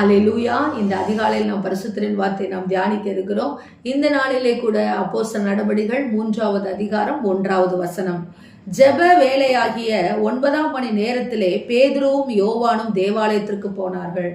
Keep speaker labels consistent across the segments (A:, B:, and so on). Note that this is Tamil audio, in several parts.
A: ஹalleluya இந்த அதிகாலையில் நாம் பரிசுத்தரின் வார்த்தை நாம் தியானிக்க இருக்கிறோம். இந்த நாளிலே கூட அப்போச நடபடிகள் மூன்றாவது அதிகாரம் ஒன்றாவது வசனம். ஜெப வேலையாகிய ஒன்பதாம் மணி நேரத்திலே பேதுருவும் யோவானும் தேவாலயத்திற்கு போனார்கள்.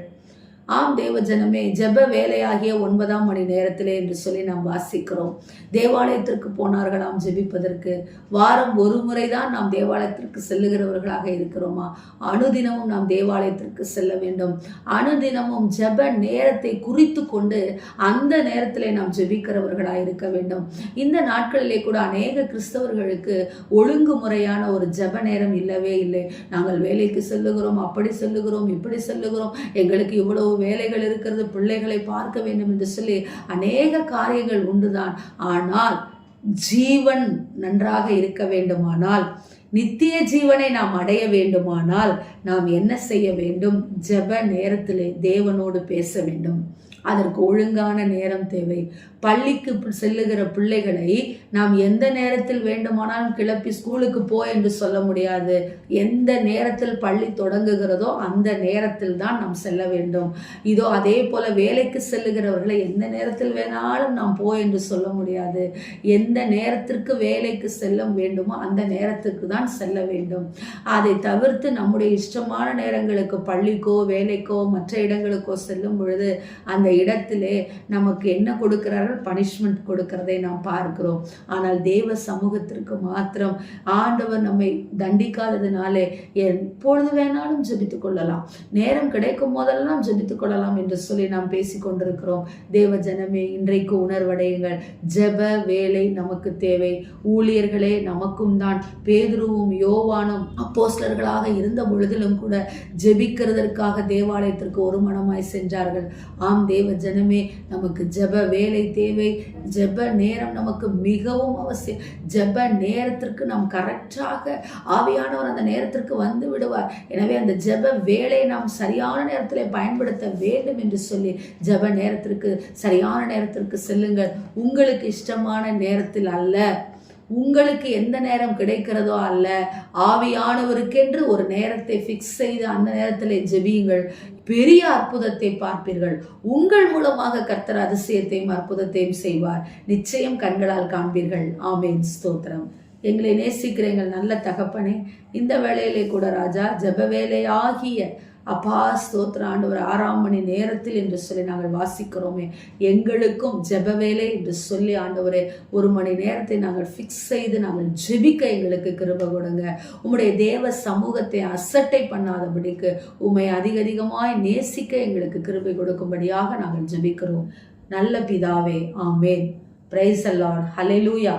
A: ஆம் தேவ ஜனமே ஜெப வேலையாகிய ஒன்பதாம் மணி நேரத்திலே என்று சொல்லி நாம் வாசிக்கிறோம். தேவாலயத்திற்கு போனார்களாம் ஜெபிப்பதற்கு. வாரம் ஒரு முறை தான் நாம் தேவாலயத்திற்கு செல்லுகிறவர்களாக இருக்கிறோமா? அனுதினமும் நாம் தேவாலயத்திற்கு செல்ல வேண்டும். அனுதினமும் ஜெப நேரத்தை குறித்து கொண்டு அந்த நேரத்திலே நாம் ஜெபிக்கிறவர்களாக இருக்க வேண்டும். இந்த நாட்களிலே கூட அநேக கிறிஸ்தவர்களுக்கு ஒழுங்குமுறையான ஒரு ஜெப நேரம் இல்லவே இல்லை. நாங்கள் வேலைக்கு செல்லுகிறோம் அப்படி செல்லுகிறோம் இப்படி செல்லுகிறோம் எங்களுக்கு இவ்வளவு வேலைகள் இருக்கிறது பிள்ளைகளை பார்க்க வேண்டும் என்று சொல்லி அநேக காரியங்கள் உண்டுதான். ஆனால் ஜீவன் நன்றாக இருக்க வேண்டுமானால் நித்திய ஜீவனை நாம் அடைய வேண்டுமானால் நாம் என்ன செய்ய வேண்டும்? ஜெப நேரத்திலே தேவனோடு பேச வேண்டும். அதற்கு ஒழுங்கான நேரம் தேவை. பள்ளிக்கு செல்லுகிற பிள்ளைகளை நாம் எந்த நேரத்தில் வேண்டுமானாலும் கிளப்பி ஸ்கூலுக்கு போ என்று சொல்ல முடியாது. எந்த நேரத்தில் பள்ளி தொடங்குகிறதோ அந்த நேரத்தில் தான் நாம் செல்ல வேண்டும். இதோ அதே போல வேலைக்கு செல்லுகிறவர்களை எந்த நேரத்தில் வேணாலும் நாம் போ என்று சொல்ல முடியாது. எந்த நேரத்திற்கு வேலைக்கு செல்ல வேண்டுமோ அந்த நேரத்துக்கு தான் செல்ல வேண்டும். அதை தவிர்த்து நம்முடைய இஷ்டமான நேரங்களுக்கு பள்ளிக்கோ வேலைக்கோ மற்ற இடங்களுக்கோ செல்லும் பொழுது அந்த இடத்திலே நமக்கு என்ன கொடுக்கிறார்கள்? பனிஷ்மெண்ட் கொடுக்கிறதை நாம் பார்க்கிறோம். ஆனால் தேவ சமூகத்திற்கு மாத்திரம் ஆண்டவர் நம்மை தண்டிக்காததுனாலே எப்பொழுது வேணாலும் ஜெபித்துக் கொள்ளலாம். நேரம் கிடைக்கும் போதெல்லாம் ஜெபித்துக் கொள்ளலாம் என்று சொல்லி நாம் பேசிக்கொண்டிருக்கிறோம். தேவ ஜனமே இன்றைக்கு உணர்வடையுங்கள். ஜெப வேலை நமக்கு தேவை. ஊழியர்களே நமக்கும் தான். பேதுருவும் யோவானும் அப்போஸ்லர்களாக இருந்த பொழுதிலும் கூட ஜெபிக்கிறதற்காக தேவாலயத்திற்கு ஒரு மனமாய் சென்றார்கள். ஆம் தேவ ஜனமே நமக்கு ஜெப வேலை தேவை. ஜெப நேரம் நமக்கு மிகவும் அவசியம். ஜெப நேரத்திற்கு நாம் கரெக்டாக ஆவியானவர் அந்த நேரத்திற்கு வந்து விடுவார். எனவே அந்த ஜெப வேலையை நாம் சரியான நேரத்தில் பயன்படுத்த வேண்டும் என்று சொல்லி ஜெப நேரத்திற்கு சரியான நேரத்திற்கு செல்லுங்கள். உங்களுக்கு இஷ்டமான நேரத்தில் அல்ல. உங்களுக்கு எந்த நேரம் கிடைக்கிறதோ அல்ல ஆவியானவருக்கென்று ஒரு நேரத்தை ஃபிக்ஸ் செய்து அந்த நேரத்தில் ஜெபியுங்கள். பெரிய அற்புதத்தை பார்ப்பீர்கள். உங்கள் மூலமாக கர்த்தர் அதிசயத்தையும் அற்புதத்தையும் செய்வார். நிச்சயம் கண்களால் காண்பீர்கள். ஆமேன். ஸ்தோத்திரம். எங்களை நேசிக்கிற எங்கள் நல்ல தகப்பனே இந்த வேலையிலே கூட ராஜா ஜப வேலையாகிய அப்பா ஸ்தோத்திர ஆண்டவர் ஆறாம் மணி நேரத்தில் என்று சொல்லி நாங்கள் வாசிக்கிறோமே. எங்களுக்கும் ஜெப வேலை என்று சொல்லி ஆண்டவரே ஒரு மணி நேரத்தை நாங்கள் ஃபிக்ஸ் செய்து நாங்கள் ஜெபிக்க எங்களுக்கு கிருப கொடுங்க. உம்முடைய தேவ சமூகத்தை அசட்டை பண்ணாதபடிக்கு உம்மை அதிகதிகமாய் நேசிக்க எங்களுக்கு கிருபை கொடுக்கும்படியாக நாங்கள் ஜெபிக்கிறோம். நல்ல பிதாவே ஆமேன். Price allot hallelujah